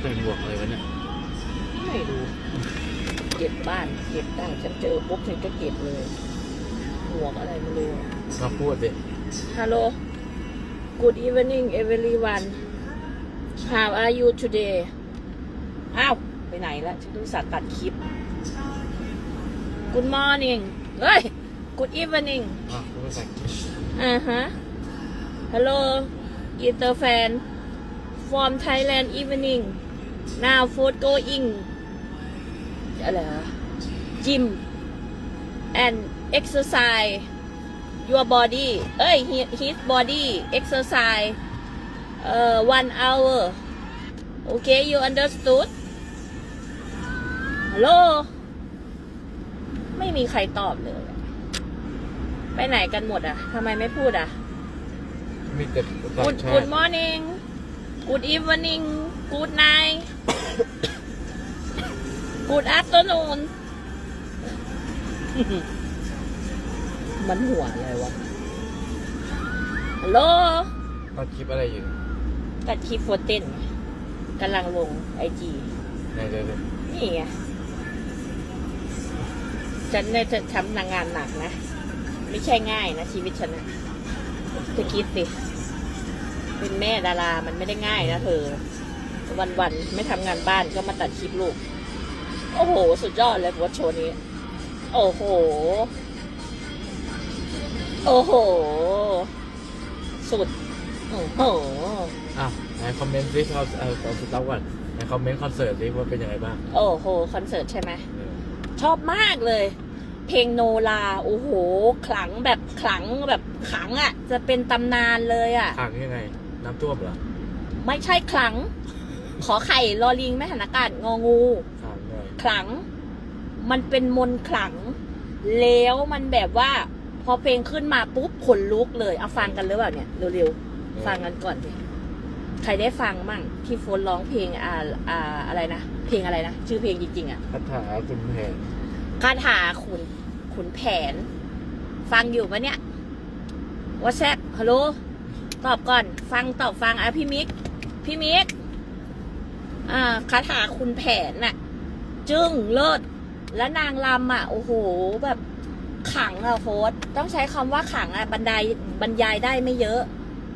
ใส่หมวกอะไรวะเนี่ยไม่รู้เก็บบ้านเก็บได้ฉันเจอปุ๊บฉันก็เก็บเลยหมวกอะไรไม่รู้มาพูดสิฮัลโหล Good evening everyone How are you today อ้าว ไปไหนละฉันต้องสัตว์ตัดคลิป Good morning เฮ้ย Good evening อะพูดภาษาอังกฤษอ่าฮะ Hello Inter fan from Thailand evening now food going อะไรฮะ gym and exercise your body เอ้ย hi- his body exercise เอ่อ one hour okay you understood Hello ไม่มีใครตอบเลย ไปไหนกันหมดอะทำไมไม่พูดอะ มีแต่ต่าง Good ชา Good ติ morning Good evening Good night Good afternoon มันหัวอะไรวะ ฮัลโหลตัดคลิปอะไรอยู่ตัดคลิปโฟเต้นกำลังลงไอจีไหนเดี๋ยวเดี๋ยวนี่ไง ฉันเนี่ยจะทำนางงานหนักนะ ไม่ใช่ง่ายนะ ชีวิตฉันนะจะคิดสิ เป็นแม่ดารามันไม่ได้ง่ายนะเธอ วันๆไม่ทำงานบ้านก็มาตัดคลิปลูก โอ้โห สุดยอดเลยวัดโชว์นี้ โอ้โห โอ้โห สุด โอ้โหอะไหนคอมเมนต์สิเขาเออขอสต็อปก่อนไหนคอมเมนต์คอนเสิร์ตสิว่าเป็นยังไงบ้าง โอ้โห คอนเสิร์ตใช่ไหมเออชอบมากเลย เพลงโนลา โอ้โห ขลังแบบขลังแบบขลังอะ่ะ จะเป็นตำนานเลยอะ่ะขังยังไง น้ำท่วมเหรอ ไม่ใช่ขลัง ขอไข่ลอลิงแม่หันอากาศงองูขังหน่อยขลัง มันเป็นมนต์ขลัง แล้วมันแบบว่า พอเพลงขึ้นมาปุ๊บขนลุกเลย เอาฟังกันหรือเปล่าเนี่ยเร็วๆฟังกันก่อนสิใครได้ฟังมั่งที่โฟนร้องเพลงอ่าอ่าอะไรนะเพลงอะไรนะชื่อเพลงจริงๆอะคาถาคุณแผนคาถาขุนขุนแผน ฟังอยู่ปะเนี่ยว่าแซบฮัลโหลตอบก่อน ฟังตอบฟังอะพี่มิกพี่มิก อ่าคาถาคุณแผนน่ะ จึ้งเลิศและนางรำอะ โอ้โห แบบขังอะโฟสต้องใช้คำว่าขังอะบรรยายบรรยายได้ไม่เยอะ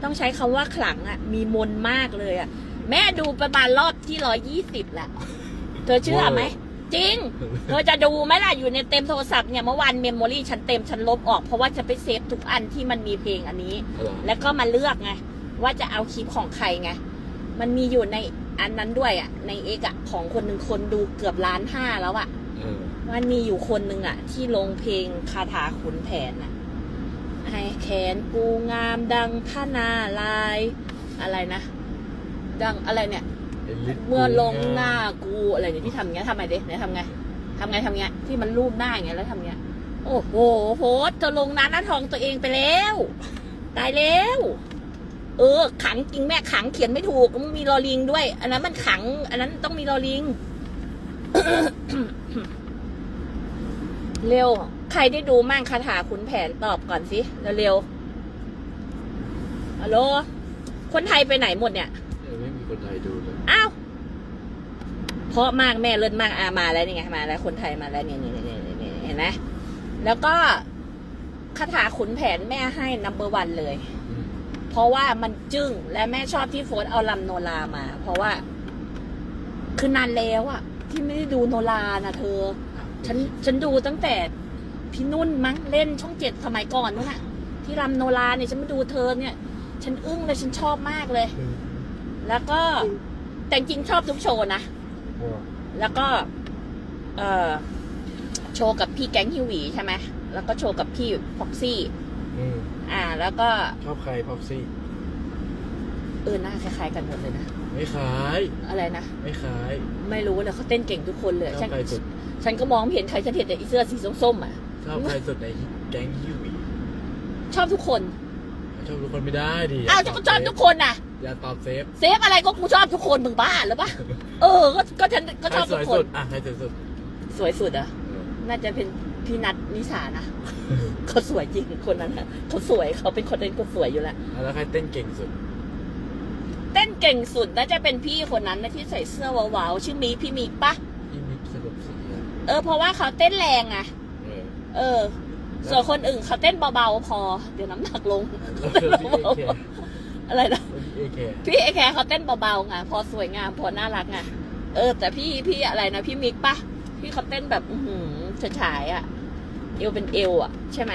ต้องใช้คำว่าขลังอะมีมนต์มากเลยอะแม่ดูประมาณรอบที่ร้อยยี่สิบแหละเธอเชื่อไหมจริง เธอจะดูไหมล่ะ อยู่ในเต็มโทรศัพท์เนี่ย เมื่อวานเมมโมรี่ฉันเต็มฉันลบออกเพราะว่าจะไปเซฟทุกอันที่มันมีเพลงอันนี้เหรอแล้วก็มาเลือกไง ว่าจะเอาคลิปของใครไง มันมีอยู่ใน อันนั้นด้วยอะ ในเอกอะของคนหนึ่งคนดูเกือบล้านห้าแล้วอะเออมันมีอยู่คนหนึ่งอะ ที่ลงเพลงคาถาขุนแผนอะให้แขนปูงามดังพระนาลายอะไรนะ ดังอะไรเนี่ยไอ้ฤทธิ์เมื่อลงหน้ากูอะไรเนี่ยที่ทำอย่างเงี้ยทำไงเด็ไหนทำไงทำไงทำไงที่มันรูปหน้าอย่างเงี้ยแล้วทำเงี้ย โอ้โหโพสต์จะลงหน้าหน้าทองตัวเองไปแล้ว ตายแล้ว เออ ขังจริงแม่ขังเขียนไม่ถูกมันมีลอลิงด้วย อันนั้นมันขัง อันนั้นต้องมีลอลิง เร็ว ใครได้ดูมั่งคาถาขุนแผนตอบก่อนสิเร็วๆฮัลโหลคนไทยไปไหนหมดเนี่ยเออไม่มีคนไทยดูเลยอ้าวเพราะมากแม่เลิศมากอามาแล้วนี่ไงมาแล้วคนไทยมาแล้วเนี่ยนี่นี่นี่นี่เห็นไหมแล้วก็คาถาขุนแผนแม่ให้นัมเบอร์วันเลยอืม เพราะว่ามันจึ้งและแม่ชอบที่โฟนเอาลำโนรามา เพราะว่า คือนานแล้วอะที่ไม่ได้ดูโนรานะเธอ ฉันฉันดูตั้งแต่พี่นุ่นมั้งเล่นช่องเจ็ดสมัยก่อนนู่นน่ะที่รำโนราเนี่ยฉันมาดูเธอเนี่ย ฉันอึ้งเลยฉันชอบมากเลย แล้วก็แต่จริงชอบทุกโชว์นะแล้วก็ เออโชว์กับพี่แก๊งฮิวหวีใช่ไหมแล้วก็โชว์กับพี่พ็อกซี่ อืมอ่า แล้วก็ชอบใครพ็อกซี่เออหน้าคล้ายๆกันหมดเลยนะ ไม่ขาย อะไรนะ ไม่ขาย ไม่รู้เลยเขาเต้นเก่งทุกคนเลยชอฉับนใครสุดฉันก็มองไม่เห็นใครฉันเห็นแต่อีเสื้อสีส้มๆอะ ชอบใครสุดในแก๊งฮิวอีชอบทุกคนชอบทุกคนไม่ได้ดิอ้าวย่ก็ตชอบทุกคนน่ะ อย่าตอบเซฟเซฟอะไรก็กูชอบทุกคนมึงบ้าหรือปะเออก็ก็ฉันก็ใครชอบสทุวยกคสุนดอะใครสวยสุดสวยสุดอะเออน่าจะเป็น พี่นัทนิสานะ เขาสวยจริงคนนั้นน่ะเขาสวยเขาเป็นคนเล่นก็สวยอยู่แล้ว แล้วใครเต้นเก่งสุด เต้นเก่งสุดน่าจะเป็นพี่คนนั้นนะที่ใส่เสื้อวาวๆชื่อมีพี่มีปะที่มีสรุปสีอะเออเพราะว่าเขาเต้นแรงอะเออเออ ส่วนคนอื่นเขาเต้นเบาๆพอ เดี๋ยวน้ำหนักลง แล้วคือพี่เอเคอะไรนะ พี่เอเคพี่เอแคร์เขาเต้นเบาๆไงพอสวยงามพอน่ารักไงเออ แต่พี่พี่อะไรนะพี่มิกปะพี่เขาเต้นแบบ อือหือ ฉายๆอะเอวเป็นเอวอะใช่ไหม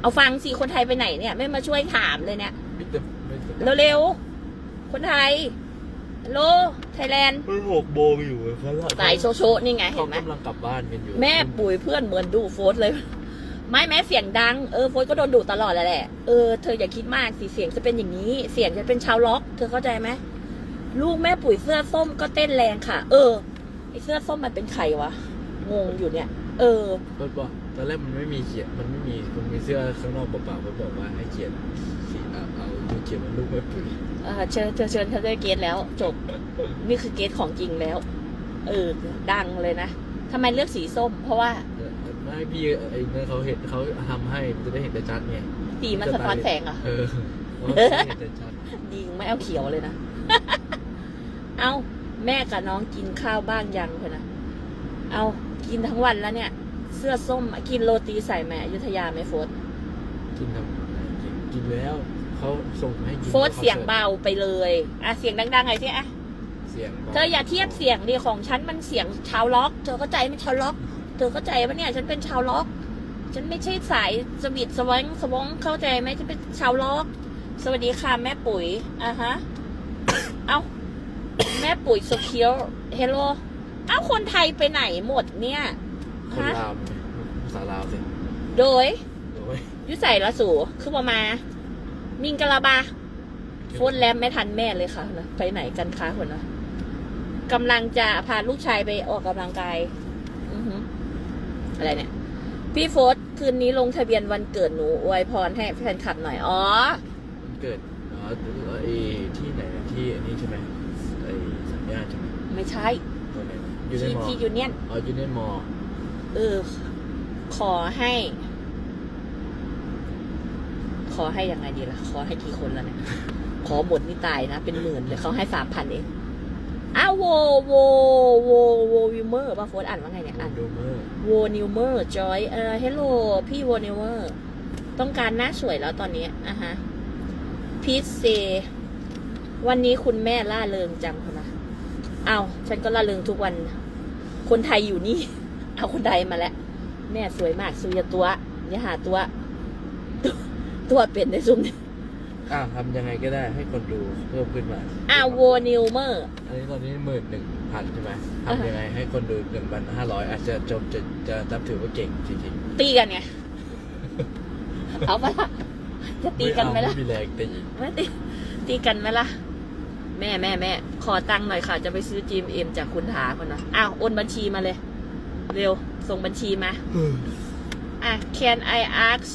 เอาฟังสิคนไทยไปไหนเนี่ย ไม่มาช่วยถามเลยเนี่ยไม่เต็มไม่เต็มเร็วๆคนไทยฮัลโหลไทยแลนด์ มันหกโมงอยู่เขาสายโชโชนี่ไงเห็เขานไหม กำลังกลับบ้านกันอยู่แม่ปุ๋ยเพื่อนเหมือนดูโฟสเลย ไม่แม้เสียงดัง เออโฟสก็โดนดุตลอดแหละแหละ เออเธออย่าคิดมากสิเสียงจะเป็นอย่างนี้ เสียงจะเป็นชาวล็อก เธอเข้าใจไหมลูกแม่ปุ๋ยเสื้อส้มก็เต้นแรงค่ะ เออไอเสื้อส้มมันเป็นใครวะงงอยู่เนี่ย เออเปิดบอกตอนแรกมันไม่มีเขียนมันไม่มีมันมีเสื้อข้างนอกเปล่าๆมันบอกว่าให้เขียนสีเอาเอาดูเขียนมันลูกไม่ปุ๋ยเออเชิญเชิญเชิญเขาได้เกตแล้ว จบ นี่คือเกตของจริงแล้ว เออ ดังเลยนะทำไมเลือกสีส้ม เพราะว่าเออไม่ให้พี่ไอ้เนี่ยเขาเห็นเขาทำให้จะได้เห็นแต่ชัดไงสีมันสะท้อนแสงเหรอะเออเพราะว่าเห็นแต่ชัดยิงไม่เอาเขียวเลยนะ เอาแม่กับน้องกินข้าวบ้างยังเพื่อนนะ เอากินทั้งวันแล้วเนี่ย เสื้อส้มกินโรตีใส่แม่อยุธยาไหมโฟสกินทำกินกินแล้วเขาส่งมาให้กินโฟสเสียงเบาไปเลยอะเสียงดังๆไงที่อะเสียงบเธออย่าเทียบเสียงดิของฉันมันเสียงชาวล็อก เธอเข้าใจไหมชาวล็อก เธอเข้าใจปะเนี่ย ฉันเป็นชาวล็อก ฉันไม่ใช่สายสวิตสวังสวองเข้าใจไหมฉันเป็นชาวล็อก สวัสดีค่ะแม่ปุ๋ยอะฮะ เอาแม่ปุ๋ยโซเคียวเฮลโล เอ้าคนไทยไปไหนหมดเนี่ยคนฮะลาวไงภาษาลาวสิโดย โอ้ยยุใส่ละสูคือประมา มิงกะลาบาโฟนแลมไม่ทันแม่เลยค่ะนะไปไหนกันคะคนนะกำลังจะพาลูกชายไปออกกำลังกายอือหืออะไรเนี่ย พี่โฟสคืนนี้ลงทะเบียนวันเกิดหนูอวยพรให้แฟนคลับหน่อย อ๋อมันเกิดอ๋อไอ้ที่ไหนนะที่อันนี้ใช่ไหมไอ้สัญญาณใช่ไหมไม่ใช่ตัวไหนนะ อยู่ในที่มอที่ยูเนียนอ๋ออยู่ในมอเออ ขอให้ ขอให้ยังไงดีล่ะ ขอให้กี่คนแล้วเนี่ย ขอหมดนี่ตายนะ เป็นหมื่นเลยเขาให้สามพันเอง อ้าวโวโวโวโววิวเมอร์ป่ะโฟนอ่านว่าไงเนี่ยอ่านดูเมอร์โวนิวเมอร์จอยเออเฮลโลพี่โวนิวเมอร์ต้องการหน้าสวยแล้วตอนนี้อะฮะพีซเซวันนี้คุณแม่ล่าเริงจังคนนะเอาฉันก็ล่าเริงทุกวัน คนไทยอยู่นี่ เอาคนไทยมาแล้วแม่สวยมากสุยาตัวอย่าหาตัว ตัวตัวเป็นในซุ่มนี่อะทำยังไงก็ได้ให้คนดูเพิ่มขึ้นมาอ่าโวนิวเมอร์อันนี้ตอนนี้หมื่นหนึ่งพันใช่ไหมอ่าฮะทำยังไงให้คนดูหนึ่งพันห้าร้อยอาจจะจบจะจะนับถือว่าเก่งจริงตีกันไงเอาปะล่ะจะๆตีกันไหมไม่ล่ะเอาไม่มีแรงตีไม่ตีตีกันไหมล่ะ แม่แม่แม่ขอตังค์หน่อยค่ะ จะไปซื้อจีมเอ็มจากคุณถาคนนะอ้าวโอนบัญชีมาเลย เร็ว ส่งบัญชีมาอะ can I ask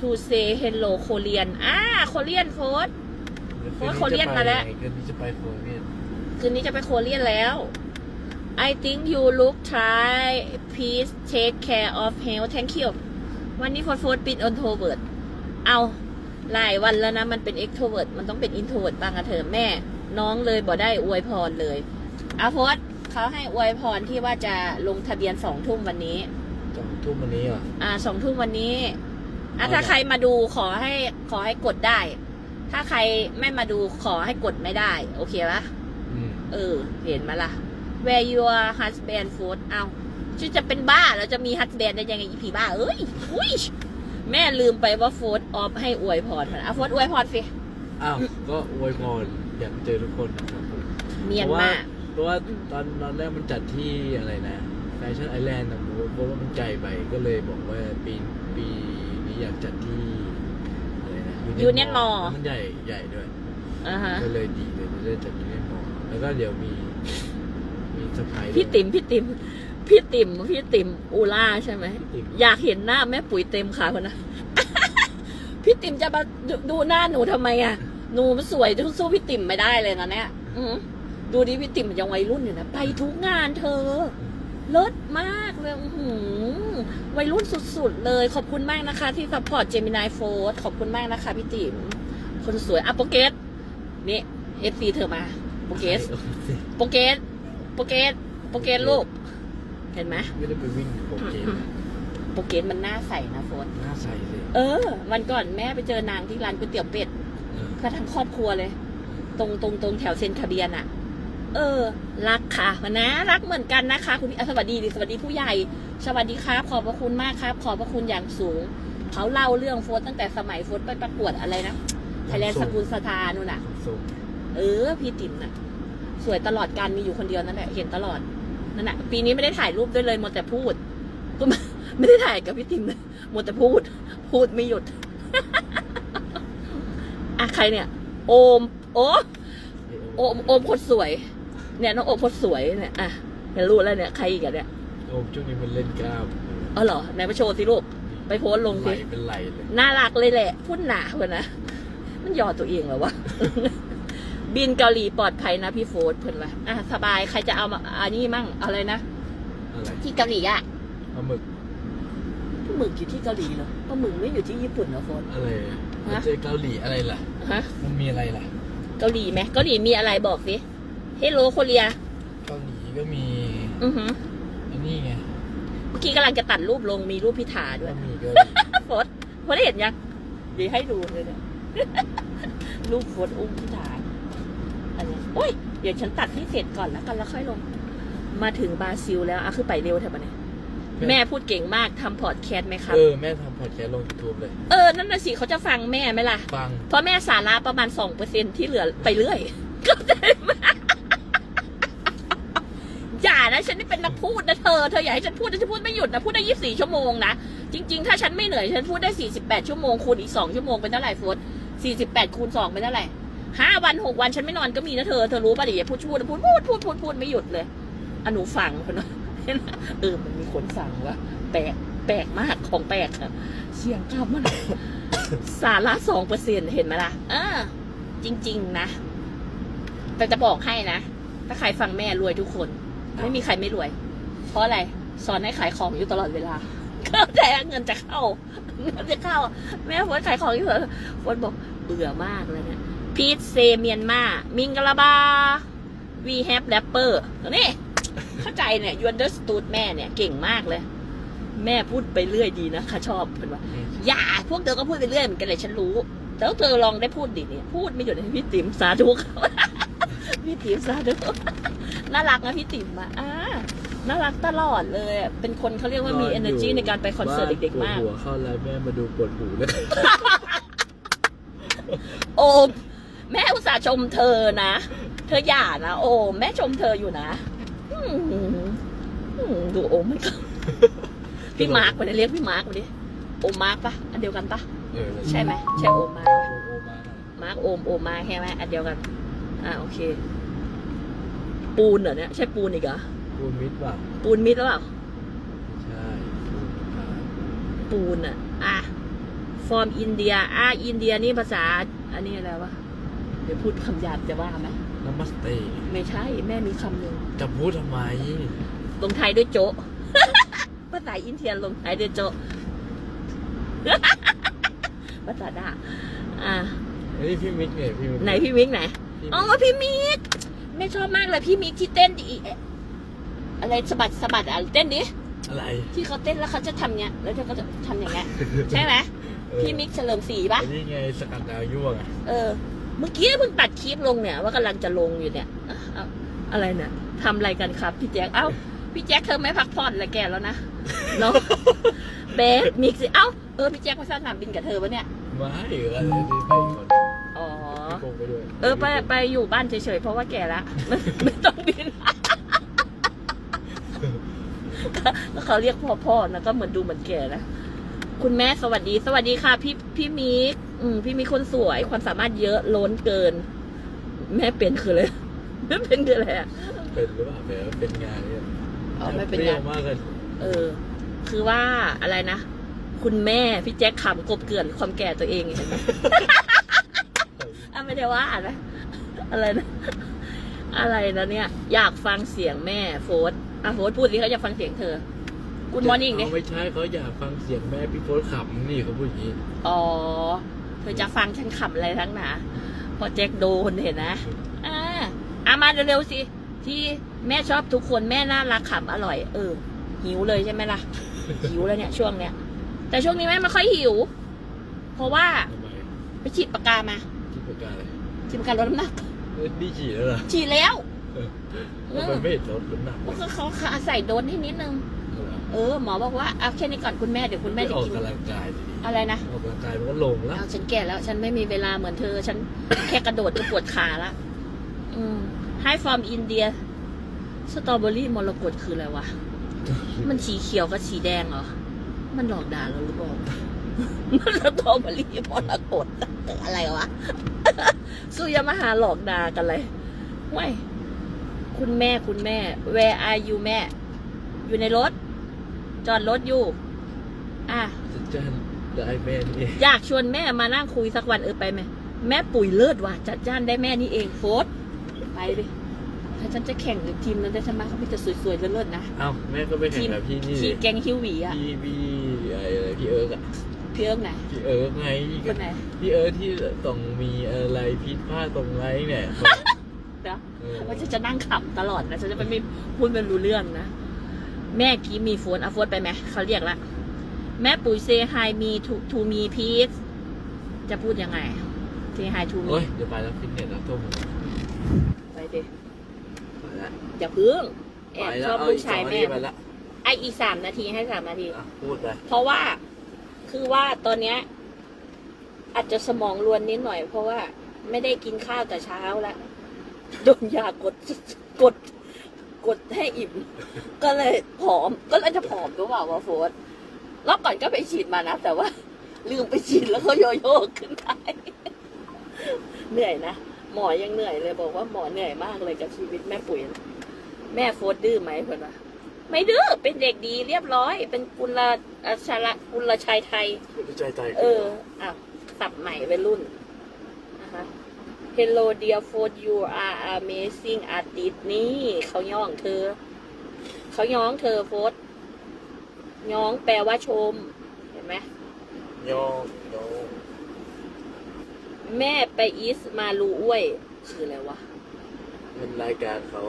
to say hello Korean อ่า Korean โฟสโอ้ยโคเรียนมาแล้วคืนนี้จะไปโคเรียนคืนนี้จะไปโคเรียนแล้ว I think you look try please take care of health thank you วันนี้โฟสโฟสเป็น introvert เอาหลายวันแล้วนะ มันเป็น extrovert มันต้องเป็น introvert บ้างอะเถอะแม่ น้องเลยบ่ได้อวยพรเลยอาโฟสเขาให้อวยพรที่ว่าจะลงทะเบียนสองทุ่มวันนี้สองทุ่มวันนี้เหรออ่าสองทุ่มวันนี้อะเอาถ้าอย่างใครมาดูขอให้ขอให้กดได้ ถ้าใครไม่มาดูขอให้กดไม่ได้ โอเคปะอืมเออ เห็นไหมล่ะ where your husband food เอาชื่อจะเป็นบ้าแล้วจะมี husband ได้ยังไงอีผีบ้า เอ้ยอุ้ยแม่ลืมไปว่าโฟร์ออฟให้อวยพรมันอะโฟร์อวยพรสิ อ้าว ก็อวยพร อยากเจอทุกคนนะครับผมเนียนมากเพราะว่าตอนตอนแรกมันจัดที่อะไรนะแฟชั่นไอแลนด์นะผมเพราะว่ามันไกลไปก็เลยบอกว่าปีปีนี้อยากจัดที่อะไรนะ Union Mall แล้วมันใหญ่ใหญ่ด้วย อ่าฮะก็เลยดีเลยจะได้จัดยูเนียนมอลแล้วก็เดี๋ยวมีมีสไปพี่ติ๋มพี่ติ๋มพี่ติ๋มพี่ติ๋มอูล่าใช่ไหม ติ๋มอยากเห็นหน้าแม่ปุ๋ยเต็มค่ะคนนะ พี่ติ๋มจะมาดูดูหน้าหนูทำไมอะ หนูมันสวยสู้พี่ติ๋มไม่ได้เลยนะเนี่ยอือหือดูดิพี่ติ๋มมันยังวัยรุ่นอยู่นะ ไปทุกงานเธอ เลิศมากเลยอื้อหือวัยรุ่นสุดๆ เลย ขอบคุณมากนะคะ ที่ซัพพอร์ตเจมินายโฟร์ขอบคุณมากนะคะพี่ติ๋ม คนสวยอัปโปเกตนี่เอฟซีเธอมาโปเกสโปเกสโปเกสโปเกสลูก เห็นไหมไม่ได้ไปวิ่งโปรเกมโปเกสมันหน้าใสนะโฟนหน้าใสเลย เออ วันก่อนแม่ไปเจอนางที่ร้านก๋วยเตี๋ยวเป็ดเออ ก็ทั้งครอบครัวเลย ตรงตรงตรงแถวเซนคาเบียนอะเออ รักค่ะนะ รักเหมือนกันนะคะ คุณพี่อะสวัสดีดิสวัสดีผู้ใหญ่ สวัสดีครับ ขอบพระคุณมากครับ ขอบพระคุณอย่างสูง เขาเล่าเรื่องโฟสตั้งแต่สมัยโฟสไปประกวดอะไรนะไทยแลนด์สกุลสถานนู่นน่ะส่งเออ พี่ติ๋มน่ะ สวยตลอดการมีอยู่คนเดียวนั่นแหละ เห็นตลอด นั่นแหะปีนี้ไม่ได้ถ่ายรูปด้วยเลยหมดแต่พูด ก็ไม่ไม่ได้ถ่ายกับพี่ติ๋มเลยหมดแต่พูด พูดไม่หยุด อะใครเนี่ย โอม โอโอมโอมคนสวย เนี่ยน้องโอมคนสวยเนี่ยอะเห็นรู้แล้วเนี่ยใครอีกอะเนี่ยโอมช่วงนี้มันเล่นกล้ามอ๋อเหรอไหนมาโชว์สิลูกไปโพสต์ลงไหลสิเป็นไหลเลยน่ารักเลยแหละพูดหนาเหมือนนะมันยอดตัวเองเหรอวะบินเกาหลีปลอดภัยนะพี่โฟร์เพื่อนว่าอะสบายใครจะเอามาอันนี้มั่งอะไรนะอะไรที่เกาหลีอะปลาหมึกปลาหมึกอยู่ที่เกาหลีเหรอปลาหมึกไม่อยู่ที่ญี่ปุ่นเหรอโฟนอะไรอะ ฮะ เจอเกาหลีอะไรล่ะ ฮะมันมีอะไรล่ะ เกาหลีไหมเกาหลีมีอะไรบอกสิเฮโลโคเรีย เกาหลีก็มีอือหืออันนี้ไงเมื่อกี้กำลังจะตัดรูปลงมีรูปพิธาด้วก็ยมีเกาหลีโฟนโฟนเห็นยังเดี๋ยวให้ดูเลยเนี่ย รูปโฟนอุ้มพิธาอันนี้โอ้ย เดี๋ยวฉันตัดให้เสร็จก่อนแล้วกันแล้วค่อยลง มาถึงบราซิลแล้วอะคือไปเร็วแถวนี้ แม่พูดเก่งมากทำพอดแคสต์ไหมครับ เออ แม่ทำพอดแคสต์ลงยูทูบเลย เออ นั่นน่ะสิเขาจะฟังแม่ไหมล่ะ ฟัง เพราะแม่สาระประมาณสองเปอร์เซ็นที่เหลือไปเรื่อยก็ได้ไหมอย่านะฉันนี่เป็นนักพูดนะเธอ เธออย่าให้ฉันพูดนะฉันพูดไม่หยุดนะ พูดได้ยี่สิบสี่ชั่วโมงนะ จริง ๆ ถ้าฉันไม่เหนื่อย ฉันพูดได้สี่สิบแปดชั่วโมงคูณอีกสองชั่วโมงเป็นเท่าไหร่ฟุตสี่สิบแปดคูณสองเป็นเท่าไหร่ห้าวันหกวันฉันไม่นอนก็มีนะเธอ เธอรู้ป่ะดิอย่าพูดพูดพูดพูดพูดพูดพูดไม่หยุดเลยอะหนูฟังคนว่า เออมันมีคนฟังวะแปลกแปลกมากของแปลกอะเสียงกล้ามมันสาระสองเปอร์เซ็นเห็นไหมล่ะเออจริง ๆ นะ แต่จะบอกให้นะ ถ้าใครฟังแม่รวยทุกคน ไม่มีใครไม่รวย เพราะอะไรสอนให้ขายของอยู่ตลอดเวลาก็แต่เงินจะเข้าเงินจะเข้า แม่ฝนขายของอยู่ตลอดฝนบอกเบื่อมากเลยเนี่ยพีทเซเมียนมา มิงกะลาบาวีแฮปแรปเปอร์นี่ เข้าใจเนี่ยยูนเดอร์สตูดแม่เนี่ยเก่งมากเลย แม่พูดไปเรื่อยดีนะค่ะชอบเป็นว่า อย่าพวกเธอก็พูดไปเรื่อยเหมือนกันเลยฉันรู้แต่ว่าเธอลองได้พูดดิเนี่ยพูดไม่หยุดเลยพี่ติ๋มสาธุพี่ติ๋มสาธุน่ารักนะพี่ติ๋มอะอ่าน่ารักตลอดเลยอะเป็นคนเขาเรียกว่ามี energy ในการไปคอนเสิร์ตเด็กๆมากปวดหัวเข้าแล้วแม่มาดูปวดหูเลยโอม แม่อุตส่าห์ชมเธอนะ เธออย่านะ โอม แม่ชมเธออยู่นะ อืมอืมดูโอมมันก็พี่มาร์กไปเรียกพี่มาร์กไปดิโอมมาร์กปะอันเดียวกันปะเออใช่ไหมใช่โอมมาร์กโอโอมามาร์กโอมโอมมาร์กใช่ไหมอันเดียวกัน อ่าโอเค ปูนเหรอเนี่ยใช่ปูนอีกเหรอปูนมิดป่ะปูนมิดหรือเปล่าใช่ปูนอ่าปูนอะอะฟอร์มอินเดีย อะอินเดียนี่ภาษา อันนี้อะไรวะ เดี๋ยวพูดคำหยาบจะว่าไหมนามัสเตไม่ใช่แม่มีคำหนึ่งจะพูดทำไม ลงท้ายด้วยโจะภาษาอินเดียลงท้ายด้วยโจะภาษาด่าอะเฮ้ยพี่มิกเนี่ยพี่มิกไหนพี่มิกไหนพี่อ๋มิอกพี่มิกแม่ชอบมากเลยพี่มิกที่เต้นดีเอ๊ะอะไรสะบัดสะบัดอะเต้นดิอะไร ที่เขาเต้นแล้วเขาจะทำเนี้ยแล้วเธอก็จะทำอย่างเงี้ยใช่ไหมเออพี่มิกเฉลิมศรีปะไอ้นี่ไงสกัดดาวยั่วไงเออ เมื่อกี้เพิ่งตัดคลิปลงเนี่ย ว่ากำลังจะลงอยู่เนี่ยอะเอาอะไรเนี่ยทำอะไรกันครับ พี่แจ๊คเอ้า พี่แจ๊คเธอไม่พักผ่อนเลยแกแล้วนะเนาะเบสมิกซ์เอ้าเออพี่แจ๊คไปสนามบินกับเธอปะเนี่ย ไม่เอออะไรที่ไปก่อนอ๋อ พี่โกงไปด้วยเออไปไปอยู่บ้านเฉยๆ เพราะว่าแก่ละไม่ไม่ต้องบินแล้วเขาเรียกพ่อพ่อนะก็เหมือนดูเหมือนแก่นะ คุณแม่สวัสดี สวัสดีค่ะ พี่พี่มิกอืมพี่มิกคนสวยความสามารถเยอะล้นเกิน แม่เป็นคือเลยแม่เป็นคืออะไรอะเป็นหรือเปล่าแบบเป็นงานเนี่ยอ๋อไม่เป็นปรี้งายนวมากเลยเออ คือว่าอะไรนะ คุณแม่พี่แจ็คขำกบเกลื่อนความแก่ตัวเองเห็นไหม อะไม่ได้ว่านะอะไรนะ อะไรนะเนี่ย อยากฟังเสียงแม่โฟสอะโฟสพูดสิเขาอยากฟังเสียงเธอ คุณมอร์นิ่งเนี่ยเอาไม่ใช่เขาอยากฟังเสียงแม่พี่โพสขำนี่เขาพูดอย่างนี้อ๋อ เธอจะฟังฉันขำอะไรทั้งหนาพอแจ็คโดนเห็นนะ อ่าอะมาเร็วๆสิ ที่แม่ชอบทุกคนแม่น่ารักขำอร่อย เออ หิวเลยใช่ไหมล่ะ หิวแล้วเนี่ย ช่วงเนี้ย แต่ช่วงนี้แม่ไม่ค่อยหิว เพราะว่าทำไมไปฉีดปากกามาที่ประการอะไรฉีดปากกาลดน้ำหนัก เอ้ยนี่ฉีดแล้วเหรอฉีดแล้วทำไมไม่เห็นลดน้ำหนักเพราะเขาเขาใส่โดนให้นิดนึงเหร อเออหมอบอกว่าเอาแค่นี้ก่อนคุณแม่เดี๋ยวคุณแม่ไม่จะออกกินกำลังกายดีอะไรนะๆออกกำลังกายมันก็ลงแล้วเอาฉันแก่แล้ว ฉันไม่มีเวลาเหมือนเธอ ฉันแค่กระโดดก็ปวดขาละอืมให้ฟอร์มอินเดียสตรอเบอรี่มรกตคืออะไรวะมันสีเขียวกับสีแดงเหรอ มันหลอกด่าเราหรือเปล่ามันสตรอเบอรี่มรกตอะไรวะสุยามาหาหลอกด่ากันเลยว้ยคุณแม่คุณแม่ where are you แม่ อยู่ในรถ จอดรถอยู่ อะจะจ้านได้แม่นี่อยากชวนแม่มานั่งคุยสักวันเออไปไหมแม่ปุ๋ยเลิศว่ะจัดจ้านได้แม่นี่เองโฟสไปดิถ้าฉันจะแข่งกับทีมนั้นได้ใช่ไหมเขาพี่จะสวยๆเลิศๆนะเอ้าแม่ก็ไปแข่ทีงมกับพี่นี่ทีมแกงฮิวหวีอะพี่พี่อะไรพี่เอิร์กอะพี่เอิ้งไหนพี่เอิร์กไงคนไหนพี่เอิร์กที่ต้องมีอะไรผิดพลาดตรงไหนเนี่ยเดี๋ยวเออว่าฉันจะนั่งขำตลอดนะฉันจะไม่พูดไม่รู้เรื่องนะ แม่กี้มีโฟนเอาโฟนไปไหมเขาเรียกละ แม่ปุ๋ยเซฮายมีทูทูมีพีซจะพูดยังไงเซฮายทูมีโอ้ยเดี๋ยวไปแล้วฟิตเนสแล้วโทษผมไปดิไปแล้วอย่าพึ่งแอไปบแล้ชวอบเอาลูอีกกสอชายงนาแม่ทีไปละไออีกสามนาทีให้สามนาทีอะพูดไปเพราะว่าคือว่าตอนเนี้ย อาจจะสมองรวนนิดหน่อย เพราะว่าไม่ได้กินข้าวแต่เช้าแล้วโดนยากดกด กดให้อิ่ม ก็เลยผอม ก็เลยจะผอมหรือเปล่าวะโฟสรอบก่อนก็ไปฉีดมานะ แต่ว่า ลืมไปฉีดแล้วก็โยโย่ขึ้นได้ เหนื่อยนะ หมอยังเหนื่อยเลยบอกว่าหมอเหนื่อยมากเลยกับชีวิตแม่ปุ๋ย แม่โฟสดื้อไหมเพื่อนวะไม่ดื้อ เป็นเด็กดีเรียบร้อย เป็นกุลอาชาระกุลชายไทยใจใจเอออะสับใหม่วัยรุ่นนะคะ Hello dear f o r you are amazing artist นี่เขาย่องเธอ เขาย้องเธอโฟสย้องแปลว่าชม เห็นไหมโยงโยงแม่ไปอีสมาลูอ้วยชื่ออะไรวะเป็นรายการเขา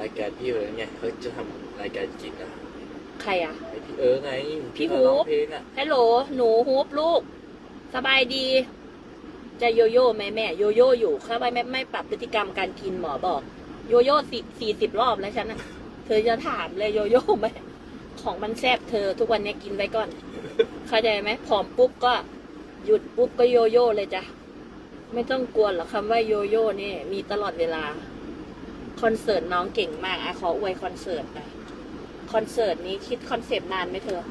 รายการพี่เอิร์กไงเขาจะทำรายการกินอะใครอะ ไอพี่เอิร์กไงพี่ที่หูเขาร้องเพลงอะ ฮัลโหล หนูฮูปลูก สบายดี จะโยโย่ไหมแม่โยโย่อยู่เข้าไปไม่ไม่ปรับพฤติกรรมการกินหมอบอก โยโย่สี่สี่สิบรอบแล้วฉันน่ะเธอจะถามเลยโยโย่ไหมของมันแซ่บเธอทุกวันเนี้ยกินไว้ก่อน เข้าใจไหมผอมปุ๊บก็หยุดปุ๊บก็โยโย่เลยจ้ะไม่ต้องกลัวหรอกคำว่าโยโย่นี่มีตลอดเวลาคอนเสิร์ตน้องเก่งมากอะขออวยคอนเสิร์ตหน่อยคอนเสิร์ตนี้คิดคอนเซปต์นานไหมเธออะ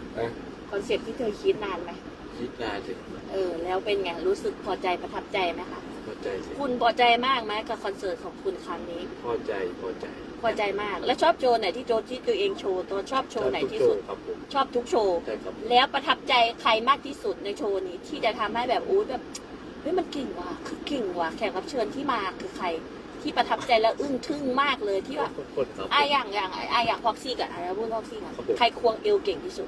คอนเซปต์ที่เธอคิดนานไหมคิดนานถึง เออ แล้วเป็นไง รู้สึกพอใจประทับใจไหมคะ พอใจสิคุณพอใจมากไหมกับคอนเสิร์ตของคุณครั้งนี้ พอใจพอใจพอใจมาก แล้วชอบโชว์ไหนที่โชว์ที่ตัวเองโชว์ตัวชอบโชว์ไหนที่สุดชอบทุกโชว์ครับผมชอบทุกโชว์ ใช่ครับแล้วประทับใจใครมากที่สุดในโชว์นี้ ที่จะทำให้แบบอู้แบบเฮ้ยมันเก่งว่ะคือเก่งว่ะแขกรับเชิญที่มาคือใครที่ประทับใจแล้วอึ้งทึ่งมากเลยที่ว่าทุกคนครับ อะอย่างอย่างอะอย่างพ็อกซี่กับอะไรพูดพ็อกซี่ก่อนครับผม ใครควงเอวเก่งที่สุด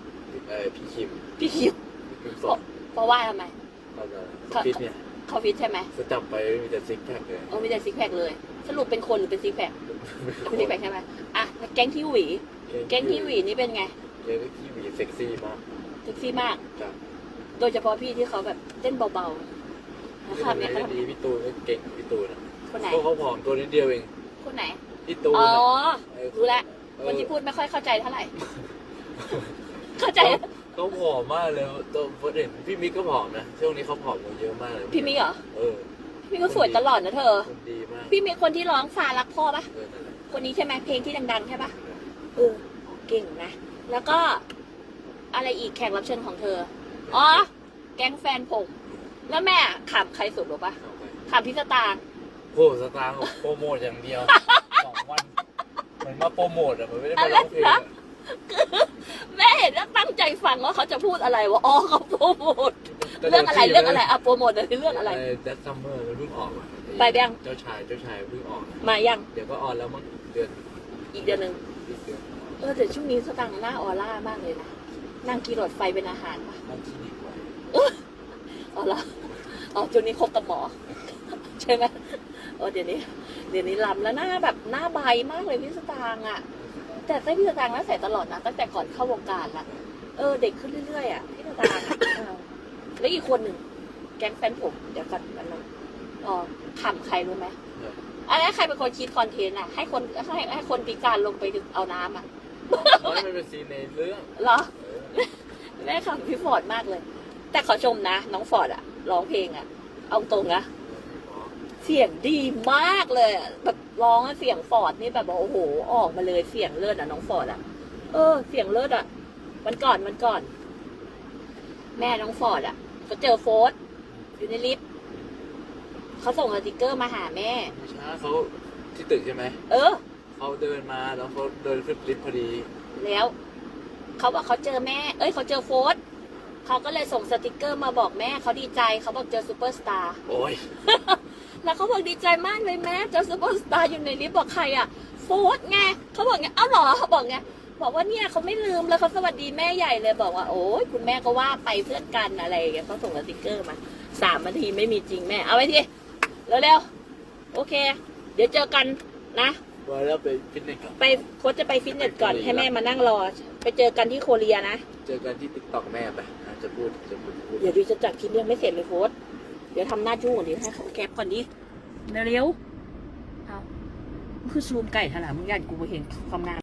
เออพี่คิมพี่คิวพี่คิมสอง เพราะว่าทำไมเขาจะฟิตเนี่ยเขาฟิตใช่ไหมจะจับไปมีแต่ซิกแพคเลยโอ้มีแต่ซิกแพคเลย สรุปเป็นคนหรือเป็นซิกแพคเป็นซิกแพคใช่ไหมอะแล้วแก๊งที่หวีแก๊งที่หวีนี่เป็นไงแก๊งที่หวีเซ็กซี่มากเซ็กซี่มากจ้ะโดยเฉพาะพี่ที่เขาแบบเต้นเบาๆนะครับเนี่ยเขาดีพี่ตูนก็เก่งพี่ตูนอะคนไหนเพราะเขาผอมตัวนิดเดียวเองคนไหนพี่ตูนอ๋ออะรู้แล้วเออคนที่พูดไม่ค่อยเข้าใจเท่าไหร่ เข้าใจ เขาผอมมากเลยตัวคนเห็นพี่มิกก็ผอมนะ ช่วงนี้เขาผอมลงเยอะมากเลยพี่มิกเหรอ เออพี่มิกก็สวยตลอดนะเธอ คนดีมากพี่มิกคนที่ร้องฟารักพ่อปะเออนั่นแหละคนนี้ใช่ไหมเพลงที่ดังๆใช่ปะเออเก่งนะ แล้วก็อะไรอีกแขกรับเชิญของเธอ อ๋อ แก๊งแฟนผม แล้วแม่ขำใครสุดหรือปะเอาไปขำพิสตางค์โอ้สตางค์โปรโมทอย่างเดียวสองวันเหมือนมาโปรโมทอะมันไม่ได้มาร้องเพลงอะ แม่เห็นแล้วตั้งใจฟังว่าเขาจะพูดอะไรวะอ๋อเขาโปรโมทเรื่องอะไรเรื่องอะไรอะโปรโมทเลยเรื่องอะไรแดดซัมเมอร์มันเพิ่งออกอะไปยัง เจ้าชายเจ้าชายเพิ่งออกมายังเดี๋ยวก็ออนแล้วมั้งเดือนอีกเดือนหนึ่งอีกเดือนเออแต่ช่วงนี้สตังค์หน้าออร่ามากเลยนะนั่งกีรถไฟเป็นอาหารปะนั่นที่ดีกว่าอ๋อเหรออ๋อช่วงนี้คบกับหมอ ใช่ไหมเออเดี๋ยวนี้ เดี๋ยวนี้ลำแล้วหน้าแบบหน้าใบมากเลยพี่สตางค์อะ แต่ใส่พี่สตางค์น่าใส่ตลอดนะตั้งแต่ก่อนเข้าวงการละเออ เด็กขึ้นเรื่อยๆอะพี่สตางค์อะเออแล้วอีกคนหนึ่งแก๊งแฟนผมเดี๋ยวก่อนมันงอ๋อขำใครรู้ไหมอันนี้นใครเป็นคนคิดคอนเทนต์อะ ให้คนให้ให้คนพิการลงไปเอาน้ำอะเพราะมันเป็นซีนในเรื่องเหรอเออแม่ขำพี่ฟอร์ดมากเลย แต่ขอชมนะ น้องฟอร์ดอะร้องเพลงอะ เอาตรงนะ เสียงดีมากเลยอะแบบร้องอะเสียงฟอร์ดนี่แบบว่าโอ้โห ออกมาเลยเสียงเลิศอะน้องฟอร์ดอะเออ เสียงเลิศอะวันก่อนวันก่อน แม่น้องฟอร์ดอะเขาเจอโฟร์ดอยู่ในลิฟต์เขาส่งสติกเกอร์มาหาแม่ ไม่ใช่เขาที่ตึกใช่ไหม เออ เขาเดินมาแล้วเขาเดินขึ้นลิฟต์พอดี แล้วเขาบอกเขาเจอแม่ เอ้ยเขาเจอโฟร์เขาก็เลยส่งสติกเกอร์มาบอกแม่เขาดีใจเขาบอกเจอซูเปอร์สตาร์ โอ้ย แล้วเขาบอกดีใจมากเลยแม่เจอซูเปอร์สตาร์อยู่ในลิฟต์บอกใครอะโฟร์ไงเขาบอกไงเอ้าเหรอเขาบอกไงบอกว่าเนี่ยเขาไม่ลืมเลยเขาสวัสดีแม่ใหญ่เลยบอกว่าโอ้ยคุณแม่ก็ว่าไปเพื่อนกันอะไรอย่างเงี้ยเขาส่งสติกเกอร์มาสามนาทีไม่มีจริงแม่เอาไว้ทีเร็วๆโอเค เดี๋ยวเจอกันนะว่าแล้วไปฟิตเนสก่อนไปโค้ชจะไปฟิตเนสก่อนให้แม่มานั่งรอ ไปเจอกันที่โคเรียนะ เจอกันที่ติ๊กต็อกแม่ไปอะจะพูดจะพูดพูดเดี๋ยวดิจะจัดคลิปยังไม่เสร็จเลยโฟส เดี๋ยวทำหน้าจู้ก่อนดิให้เขาแคปก่อนดิเร็วๆเอาคือซูมไก่ถลามึงยันกูเห็นความงาม